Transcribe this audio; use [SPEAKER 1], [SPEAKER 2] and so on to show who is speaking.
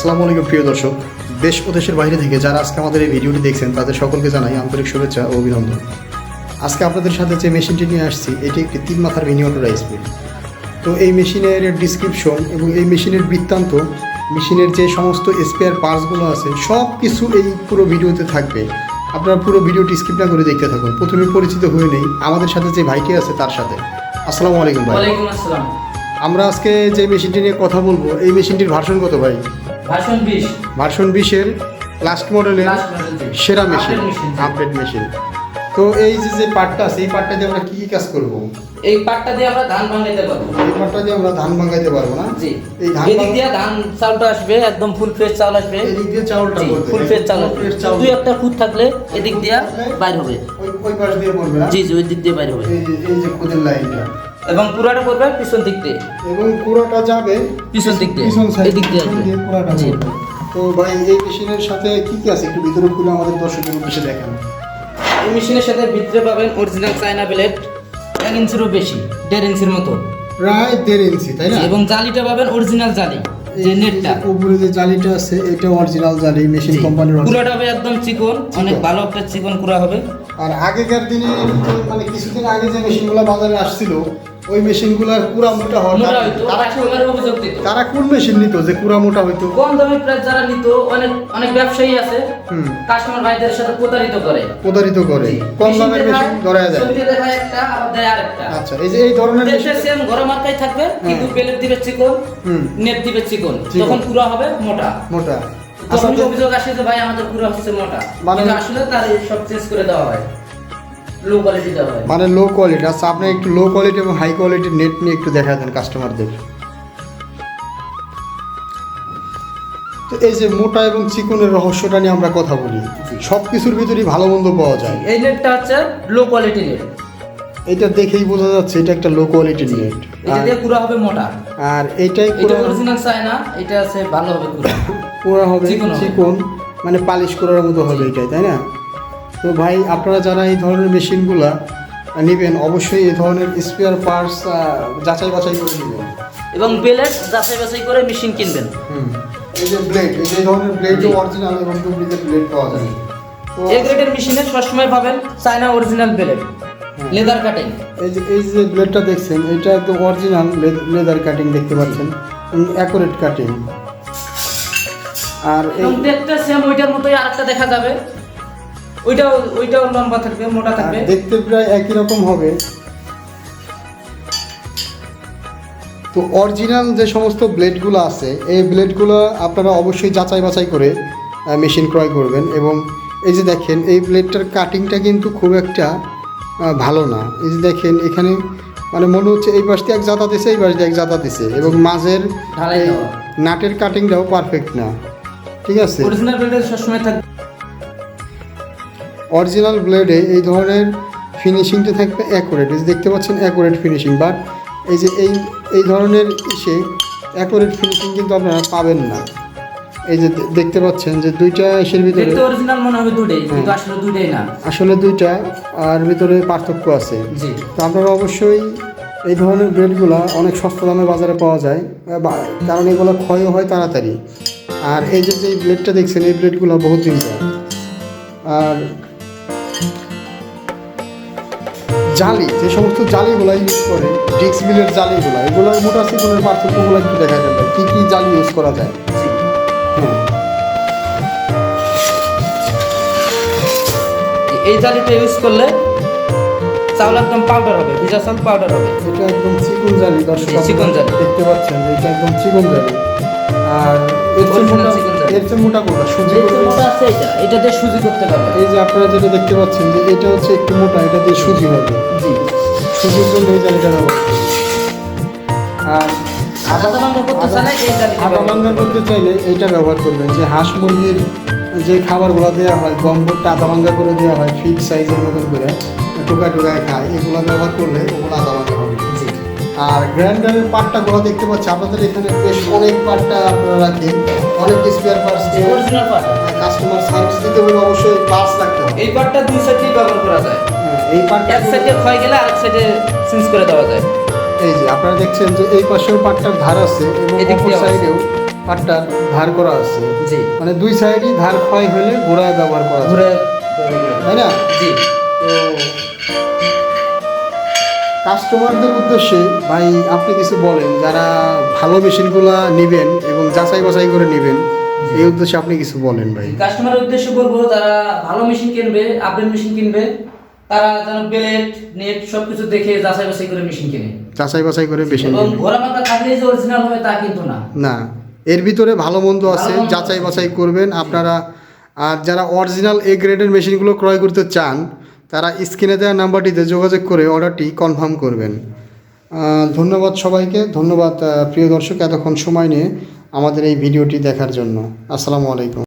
[SPEAKER 1] আসসালামু আলাইকুম প্রিয় দর্শক। দেশ ও দেশের বাইরে থেকে যারা আজকে আমাদের এই ভিডিওটি দেখছেন তাদের সকলকে জানাই আন্তরিক শুভেচ্ছা ও অভিনন্দন। আজকে আপনাদের সাথে যে মেশিনটি নিয়ে আসছি এটি একটি তিন মাথার মিনিওটো রাইস মিল তো এই মেশিনের ডিসক্রিপশন এবং এই মেশিনের বৃত্তান্ত মেশিনের যে সমস্ত স্পেয়ার পার্টসগুলো আছে সব কিছু এই পুরো ভিডিওতে থাকবে। আপনারা পুরো ভিডিওটি স্কিপ না করে দেখতে থাকুন। প্রথমে পরিচিত হয়ে নেই আমাদের সাথে যে ভাইটি আছে তার সাথে। আসসালামু আলাইকুম ভাই।
[SPEAKER 2] আসসালাম।
[SPEAKER 1] আমরা আজকে যে মেশিনটি নিয়ে কথা বলব এই মেশিনটির ভার্সন কত ভাই?
[SPEAKER 2] ভাষণ বিশ।
[SPEAKER 1] ভার্সন বিশের লাস্ট মডেলের। সেরা মেশিন। আপডেট মেশিন তো এই যে যে পার্টটা আছে এই পার্টটা দিয়ে আমরা কি কি কাজ করব?
[SPEAKER 2] এই পাটটা দিয়ে আমরা ধান ভাঙাইতে পারব।
[SPEAKER 1] এই পার্টটা দিয়ে আমরা ধান ভাঙাইতে পারব না?
[SPEAKER 2] জি।
[SPEAKER 1] এই ধান
[SPEAKER 2] এদিক দিয়ে ধান চালটা আসবে একদম ফুল ফ্রেশ চাল আসবে।
[SPEAKER 1] এদিক দিয়ে চাউলটা পড়বে।
[SPEAKER 2] ফুল ফ্রেশ আসবে।
[SPEAKER 1] চাউল।
[SPEAKER 2] দুই একটা খুদ থাকলে এদিক দিয়ে বাইর হবে।
[SPEAKER 1] ওই ওই পাশ দিয়ে পড়বে না?
[SPEAKER 2] জি জি ওই দিক দিয়ে বাইর হবে।
[SPEAKER 1] এই যে এই যে খুদের লাইনটা।
[SPEAKER 2] এবং পুরাটা পড়বে পিছন দিক দিয়ে।
[SPEAKER 1] এবং পুরোটা যাবে
[SPEAKER 2] পিছন দিক দিয়ে।
[SPEAKER 1] পিছন সাইড
[SPEAKER 2] এদিক দিয়ে আসবে।
[SPEAKER 1] পুরোটা
[SPEAKER 2] জি।
[SPEAKER 1] তো ভাই এই মেশিনের সাথে কি কি আছে? একটু ভিতরে খুলে আমাদের দর্শকের উদ্দেশ্যে দেখান।
[SPEAKER 2] এই মেশিনের সাথে ভিতরে পাবেন অরিজিনাল চায়না প্লেট এক ইঞ্চিরও বেশি দেড় ইঞ্চির মতো।
[SPEAKER 1] প্রায় দেড় ইঞ্চি তাই না?
[SPEAKER 2] এবং জালিটা পাবেন অরিজিনাল জালি যে নেটটা।
[SPEAKER 1] উপরে যে জালিটা আছে এটা অরিজিনাল জালি মেশিন কোম্পানির।
[SPEAKER 2] পুরোটা হবে একদম চিকন। অনেক ভালো একটা চিকন কুড়া হবে।
[SPEAKER 1] আর আগেকার দিনে মানে কিছুদিন আগে যে মেশিনগুলো বাজারে আসছিল ওই মেশিনগুলোর পুরা মোটা হওয়ার তারা তারা কোন মেশিন নিত যে পুরা মোটা হইতো?
[SPEAKER 2] কম দামে প্রায় যারা নিত অনেক অনেক ব্যবসায়ী আছে
[SPEAKER 1] হুম।
[SPEAKER 2] কাস্টমার ভাইদের সাথে প্রতারিত করে।
[SPEAKER 1] প্রতারিত করে। কম দামের মেশিন ধরা যায়
[SPEAKER 2] ছবিতে দেখায় একটা আবার দেয় আরেকটা।
[SPEAKER 1] আচ্ছা এই যে এই ধরনের মেশিন
[SPEAKER 2] সেম ঘর মার্কাই থাকবে কিন্তু
[SPEAKER 1] হ্যাঁ।
[SPEAKER 2] বেলের দিবে চিকন
[SPEAKER 1] হুম।
[SPEAKER 2] নেট দিবে চিকন। তখন পুরো হবে মোটা।
[SPEAKER 1] মোটা। আসলে
[SPEAKER 2] অভিযোগ আসে যে ভাই আমাদের পুরো হচ্ছে মোটা
[SPEAKER 1] মানে-
[SPEAKER 2] আসলে তার সব চেঞ্জ করে দেওয়া হয়। লো কোয়ালিটি দেওয়া হয়।
[SPEAKER 1] মানে লো কোয়ালিটি আচ্ছা আপনি একটু লো কোয়ালিটি এবং হাই কোয়ালিটির নেট নিয়ে একটু দেখা দেন কাস্টমারদের তো এই যে মোটা এবং চিকনের রহস্যটা নিয়ে আমরা কথা বলি সব কিছুর ভিতরেই ভালো মন্দ পাওয়া যায়।
[SPEAKER 2] এই নেটটা হচ্ছে লো কোয়ালিটি নেট
[SPEAKER 1] এটা দেখেই বোঝা যাচ্ছে এটা একটা লো কোয়ালিটির নেট
[SPEAKER 2] এটা দিয়ে পুরো হবে মোটা।
[SPEAKER 1] আর এটাই
[SPEAKER 2] এটা
[SPEAKER 1] পুরো
[SPEAKER 2] অরিজিনাল চায়না এটা আছে ভালো হবে পুরো।
[SPEAKER 1] পুরো হবে
[SPEAKER 2] চিকন
[SPEAKER 1] মানে পালিশ করার মতো হবে এটাই তাই না? তো ভাই আপনারা যারা এই ধরনের মেশিনগুলা নেবেন অবশ্যই এই ধরনের স্পেয়ার পার্টস যাচাই বাছাই করে নেবেন।
[SPEAKER 2] এবং বেলেট যাচাই বাছাই করে মেশিন কিনবেন।
[SPEAKER 1] হুম এই যে ব্লেড এই যে এই ধরনের ব্লেড অরিজিনাল এবং ডুপ্লিকেট ব্লেড পাওয়া যায়। তো
[SPEAKER 2] এ গ্রেডের মেশিনে সবসময় পাবেন China original belt leather cutting
[SPEAKER 1] এই যে এই যে ব্লেডটা দেখছেন এটা একদম অরিজিনাল লেদার কাটিং দেখতে পাচ্ছেন অ্যাকুরেট কাটিং আর
[SPEAKER 2] দেখতে সেম ওইটার মতোই আরেকটা দেখা যাবে। ওইটাও ওইটাও লম্বা থাকবে মোটা থাকবে।
[SPEAKER 1] দেখতে প্রায় একই রকম হবে। তো অরিজিনাল যে সমস্ত ব্লেডগুলো আছে এই ব্লেডগুলো আপনারা অবশ্যই যাচাই বাছাই করে মেশিন ক্রয় করবেন এবং এই যে দেখেন এই ব্লেডটার কাটিংটা কিন্তু খুব একটা ভালো না। এই যে দেখেন এখানে মানে মনে হচ্ছে এই পাশ দিয়ে এক জাতা দিছে এই পাশ দিয়ে এক জাতা দিছে এবং মাঝের। নাটের কাটিংটাও পারফেক্ট না। ঠিক আছে?
[SPEAKER 2] অরিজিনাল বেলেট সবসময় থাকবে
[SPEAKER 1] অরিজিনাল ব্লেডে এই ধরনের ফিনিশিংটা থাকবে অ্যাকুরেট এই যে দেখতে পাচ্ছেন অ্যাকুরেট ফিনিশিং বাট এই যে এই এই ধরনের ইসে অ্যাকুরেট ফিনিশিং কিন্তু আপনারা পাবেন না। এই যে দেখতে পাচ্ছেন যে দুইটা এসের ভিতরে
[SPEAKER 2] দেখতে অরিজিনাল মনে হবে দুটোই কিন্তু আসলে দুটোই না।
[SPEAKER 1] আসলে দুইটা আর ভিতরে পার্থক্য আছে।
[SPEAKER 2] জি।
[SPEAKER 1] তো আপনারা অবশ্যই এই ধরনের ব্লেডগুলো অনেক সস্তা দামে বাজারে পাওয়া যায় কারণ এগুলো ক্ষয়ও হয় তাড়াতাড়ি। আর এই যে যে ব্লেডটা দেখছেন এই ব্লেডগুলো বহুত দিন আর জালি যে সমস্ত জালিগুলো ইউজ করে ডিক্স বিলের জালিগুলো এগুলোর মোটা সিকনের পার্থক্যগুলো একটু দেখা যাবে। কী কী জালি ইউজ করা যায়?
[SPEAKER 2] এই জালিটা ইউজ করলে চাউল একদম পাউডার হবে ভিজা চাউল পাউডার হবে।
[SPEAKER 1] এটা একদম চিকন জালি দর্শক
[SPEAKER 2] চিকন জালি।
[SPEAKER 1] দেখতে পাচ্ছেন এটা একদম চিকন জালি। আর এর চেয়ে মোটা মোটা কোনটা? সুজি
[SPEAKER 2] মোটা আছে এটা। এটা দিয়ে সুজি করতে পারবে।
[SPEAKER 1] এই যে আপনারা যেটা দেখতে পাচ্ছেন যে এটা হচ্ছে একটু মোটা এটা দিয়ে সুজি হবে।
[SPEAKER 2] জি।
[SPEAKER 1] সুজির জন্য এই জালিটা ব্যবহার আর
[SPEAKER 2] আদা ভাঙা করতে চাইলে এই জালিটা
[SPEAKER 1] আদা
[SPEAKER 2] ব্যবহার
[SPEAKER 1] ভাঙ্গা
[SPEAKER 2] করতে
[SPEAKER 1] করতে চাইলে এইটা ব্যবহার করবেন। যে হাঁস মুরগির যে খাবারগুলো দেওয়া হয় গম্বরটা আদা ভাঙ্গা করে দেওয়া হয় ফিট সাইজের মতন করে টোকায় টোকায় খায় এগুলো ব্যবহার করলে ওগুলো আদা ভাঙ্গা আর গ্রাইন্ডারের পার্টটা গুলো দেখতে পাচ্ছি আপনাদের এখানে বেশ অনেক পার্টটা আপনারা রাখেন অনেক স্পেয়ার পার্টস কাস্টমার সার্ভিস দিতে হলে অবশ্যই পার্টস রাখতে হবে।
[SPEAKER 2] এই পার্টটা দুই সাইডেই ব্যবহার করা যায়।
[SPEAKER 1] হ্যাঁ, এই পার্টটা
[SPEAKER 2] এক সাইডে ক্ষয় গেলে আরেক সাইডে চেঞ্জ করে দেওয়া যায়।
[SPEAKER 1] এই যে আপনারা দেখছেন যে এই পাশেও পাটটার ধার আছে এবং অপর সাইডেও পাটটার ধার করা আছে।
[SPEAKER 2] জি।
[SPEAKER 1] মানে দুই সাইডই ধার ক্ষয় হলে ঘোড়ায় ব্যবহার করা যায়।
[SPEAKER 2] ঘুরে
[SPEAKER 1] তাই না?
[SPEAKER 2] জি।
[SPEAKER 1] তো কাস্টমারদের উদ্দেশ্যে ভাই আপনি কিছু বলেন যারা ভালো মেশিনগুলো নেবেন এবং যাচাই বাছাই করে নেবেন এই উদ্দেশ্যে আপনি কিছু বলেন ভাই।
[SPEAKER 2] কাস্টমারের উদ্দেশ্য বলব যারা ভালো মেশিন কিনবে আপডেট মেশিন কিনবে তারা যেন বেলেট নেট সবকিছু দেখে যাচাই বাছাই করে মেশিন কিনে।
[SPEAKER 1] যাচাই বাছাই করে বেশি
[SPEAKER 2] এবং ঘোড়া মাথা থাকলেই যে অরিজিনাল হবে তা কিন্তু না।
[SPEAKER 1] না এর ভিতরে ভালো মন্দ আছে যাচাই বাছাই করবেন আপনারা। আর যারা অরিজিনাল এ গ্রেডের মেশিনগুলো ক্রয় করতে চান তারা স্ক্রিনে দেওয়া নাম্বারটিতে যোগাযোগ করে অর্ডারটি কনফার্ম করবেন। ধন্যবাদ সবাইকে। ধন্যবাদ প্রিয় দর্শক, এতক্ষণ সময় নিয়ে আমাদের এই ভিডিওটি দেখার জন্য। আসসালামু আলাইকুম।